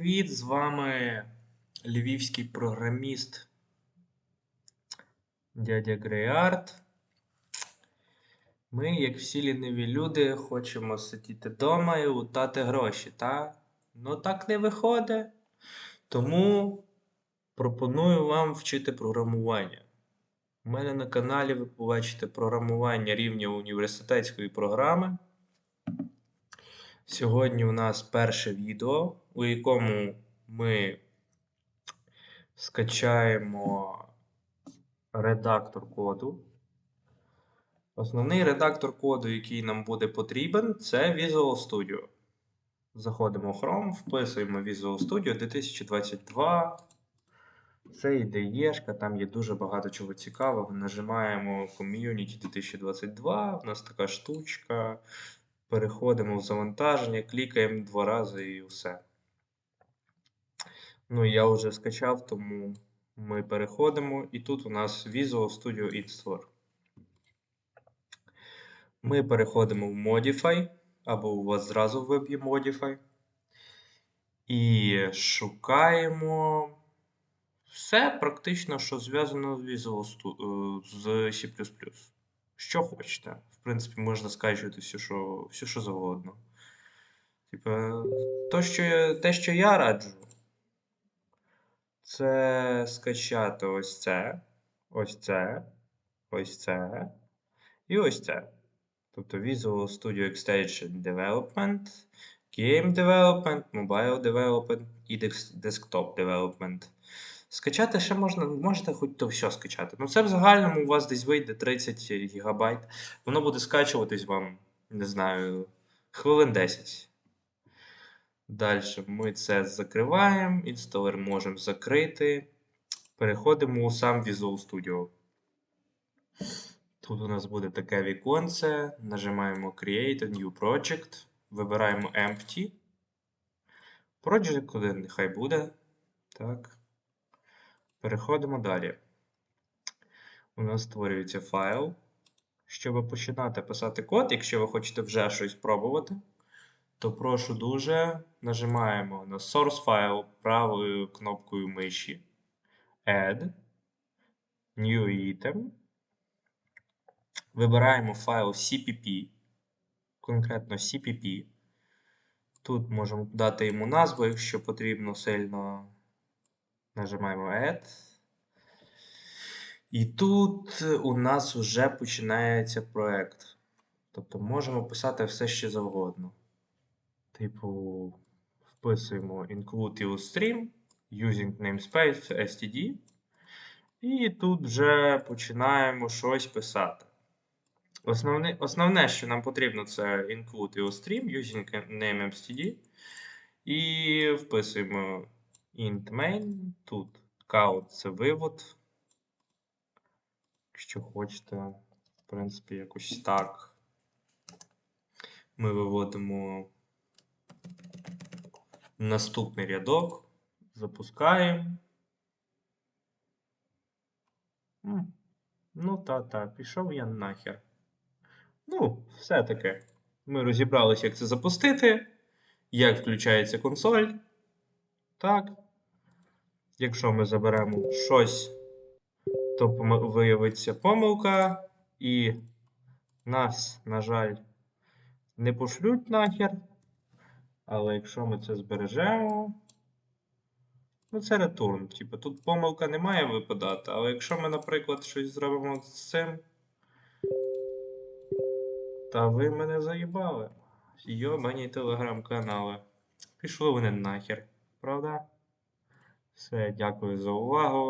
Привіт, з вами львівський програміст дядя Грейард. Ми, як всі ліниві люди, хочемо сидіти вдома і лутати гроші, та? Ну так не виходить. Тому пропоную вам вчити програмування. У мене на каналі ви побачите програмування рівня університетської програми. Сьогодні у нас перше відео, у якому ми скачаємо редактор коду. Основний редактор коду, який нам буде потрібен, це Visual Studio. Заходимо в Chrome, вписуємо Visual Studio 2022. Це IDE, там є дуже багато чого цікавого. Нажимаємо Community 2022. У нас така штучка. Переходимо в завантаження, клікаємо два рази і все. Ну, я вже скачав, тому ми переходимо. І тут у нас Visual Studio Installer. Ми переходимо в Modify, або у вас зразу виб'є Modify. І шукаємо все практично, що зв'язано з Visual Studio, з C++. Що хочете. В принципі, можна скачувати все, що, все, що завгодно. Типа, то, що, те, що я раджу, це скачати ось це, ось це, ось це і ось це. Тобто Visual Studio Extension Development, Game Development, Mobile Development і Desktop Development. Скачати ще можна, можете хоч то все скачати. Ну, це в загальному у вас десь вийде 30 ГБ. Воно буде скачуватись вам, не знаю, хвилин 10. Далі ми це закриваємо, інсталер можемо закрити. Переходимо у сам Visual Studio. Тут у нас буде таке віконце. Нажимаємо Create a New Project. Вибираємо Empty. Project 1 нехай буде. Так. Переходимо далі. У нас створюється файл. Щоб починати писати код, якщо ви хочете вже щось пробувати, то прошу дуже нажимаємо на Source файл правою кнопкою миші Add, New Item. Вибираємо файл CPP, конкретно CPP. Тут можемо дати йому назву, якщо потрібно сильно. Нажимаємо Add. І тут у нас вже починається проект. Тобто можемо писати все що завгодно. Типу, вписуємо include stream using namespace std. І тут вже починаємо щось писати. Основне, основне, що нам потрібно, це include stream using name.std. І вписуємо int main. Тут count це вивод. Якщо хочете, в принципі, якось так. Ми виводимо наступний рядок, запускаємо. Ну, та-та, пішов я нахер. Ну, все-таки. Ми розібралися, як це запустити, як включається консоль. Так. Якщо ми заберемо щось, то виявиться помилка, і нас, на жаль, не пошлють нахер. Але якщо ми це збережемо, ну це ретурн. Типу, тут помилка не має випадати, але якщо ми, наприклад, щось зробимо з цим. Та ви мене заїбали. Йобані телеграм-канали. Пішли вони нахер, правда? Все, дякую за увагу.